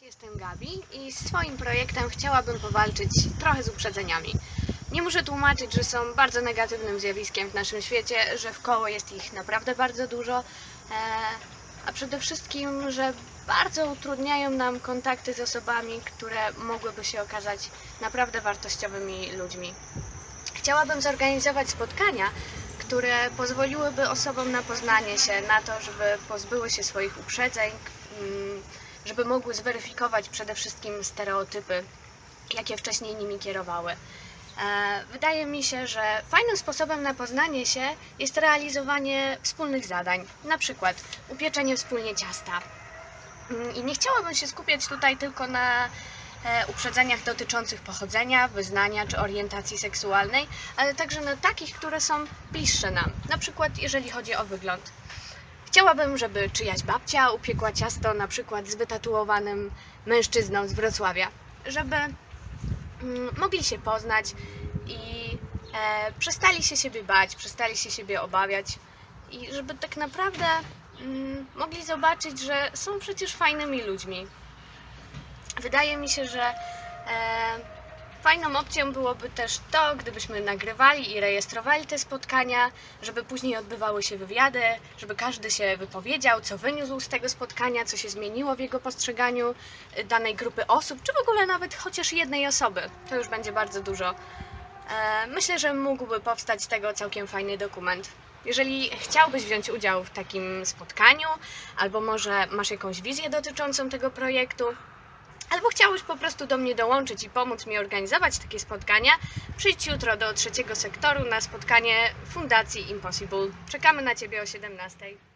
Jestem Gabi i swoim projektem chciałabym powalczyć trochę z uprzedzeniami. Nie muszę tłumaczyć, że są bardzo negatywnym zjawiskiem w naszym świecie, że w koło jest ich naprawdę bardzo dużo, e, a przede wszystkim, że bardzo utrudniają nam kontakty z osobami, które mogłyby się okazać naprawdę wartościowymi ludźmi. Chciałabym zorganizować spotkania, które pozwoliłyby osobom na poznanie się, na to, żeby pozbyły się swoich uprzedzeń, mm, żeby mogły zweryfikować przede wszystkim stereotypy, jakie wcześniej nimi kierowały. E, Wydaje mi się, że fajnym sposobem na poznanie się jest realizowanie wspólnych zadań, na przykład upieczenie wspólnie ciasta. Mm, I nie chciałabym się skupiać tutaj tylko na e, uprzedzeniach dotyczących pochodzenia, wyznania czy orientacji seksualnej, ale także na takich, które są bliższe nam, na przykład jeżeli chodzi o wygląd. Chciałabym, żeby czyjaś babcia upiekła ciasto na przykład z wytatuowanym mężczyzną z Wrocławia, żeby mm, mogli się poznać i e, przestali się siebie bać, przestali się siebie obawiać i żeby tak naprawdę mm, mogli zobaczyć, że są przecież fajnymi ludźmi. Wydaje mi się, że e, fajną opcją byłoby też to, gdybyśmy nagrywali i rejestrowali te spotkania, żeby później odbywały się wywiady, żeby każdy się wypowiedział, co wyniósł z tego spotkania, co się zmieniło w jego postrzeganiu y, danej grupy osób, czy w ogóle nawet chociaż jednej osoby. To już będzie bardzo dużo. E, Myślę, że mógłby powstać z tego całkiem fajny dokument. Jeżeli chciałbyś wziąć udział w takim spotkaniu, albo może masz jakąś wizję dotyczącą tego projektu, albo chciałbyś po prostu do mnie dołączyć i pomóc mi organizować takie spotkania, przyjdź jutro do trzeciego sektoru na spotkanie Fundacji Impossible. Czekamy na Ciebie o 17.